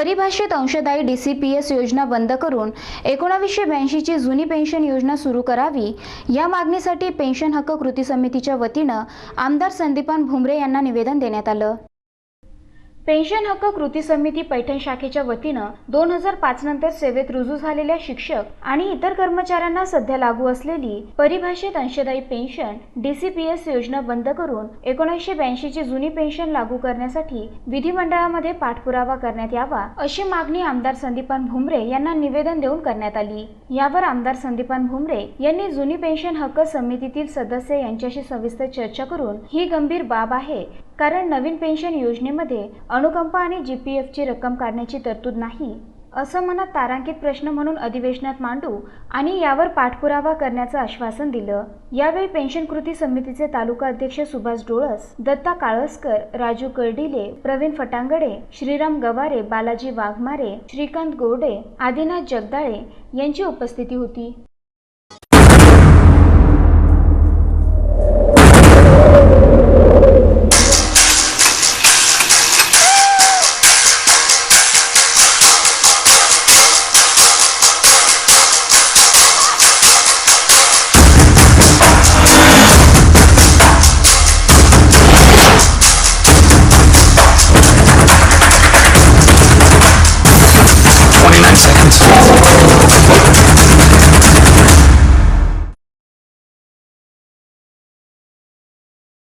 परिभाषित अंशदायी D C P S योजना बंद करून एकोणावीसशे ब्याऐंशीची जुनी पेन्शन योजना सुरू करावी या मागणीसाठी पेन्शन हक्क कृती समितीच्या वतीनं आमदार संदीपान भुमरे यांना निवेदन देण्यात आलं. पेन्शन हक्क कृती समिती पैठण शाखेच्या वतीनं दोन हजार पाच नंतर सेवेत रुजू झालेल्या शिक्षक आणि इतर कर्मचाऱ्यांना सध्या लागू असलेली परिभाषित अंशदायी पेन्शन डीसीपीएस योजना बंद करून एकोणीसशे ब्याऐंशी ची जुनी पेन्शन लागू करण्यासाठी विधिमंडळामध्ये पाठपुरावा करण्यात यावा अशी मागणी आमदार संदीपान भुमरे यांना निवेदन देऊन करण्यात आली. यावर आमदार संदीपान भुमरे यांनी जुनी पेन्शन हक्क समितीतील सदस्य यांच्याशी सविस्तर चर्चा करून ही गंभीर बाब आहे. कारण नवीन पेन्शन योजनेमध्ये अनुकंपा आणि जी पी एफची रक्कम काढण्याची तरतूद नाही असं मनात तारांकित प्रश्न म्हणून अधिवेशनात मांडू आणि यावर पाठपुरावा करण्याचं आश्वासन दिलं. यावेळी पेन्शन कृती समितीचे तालुका अध्यक्ष सुभाष डोळस दत्ता काळसकर राजू कर्डिले प्रवीण फटांगडे श्रीराम गवारे बालाजी वाघमारे श्रीकांत गोरडे आदिनाथ जगदाळे यांची उपस्थिती होती.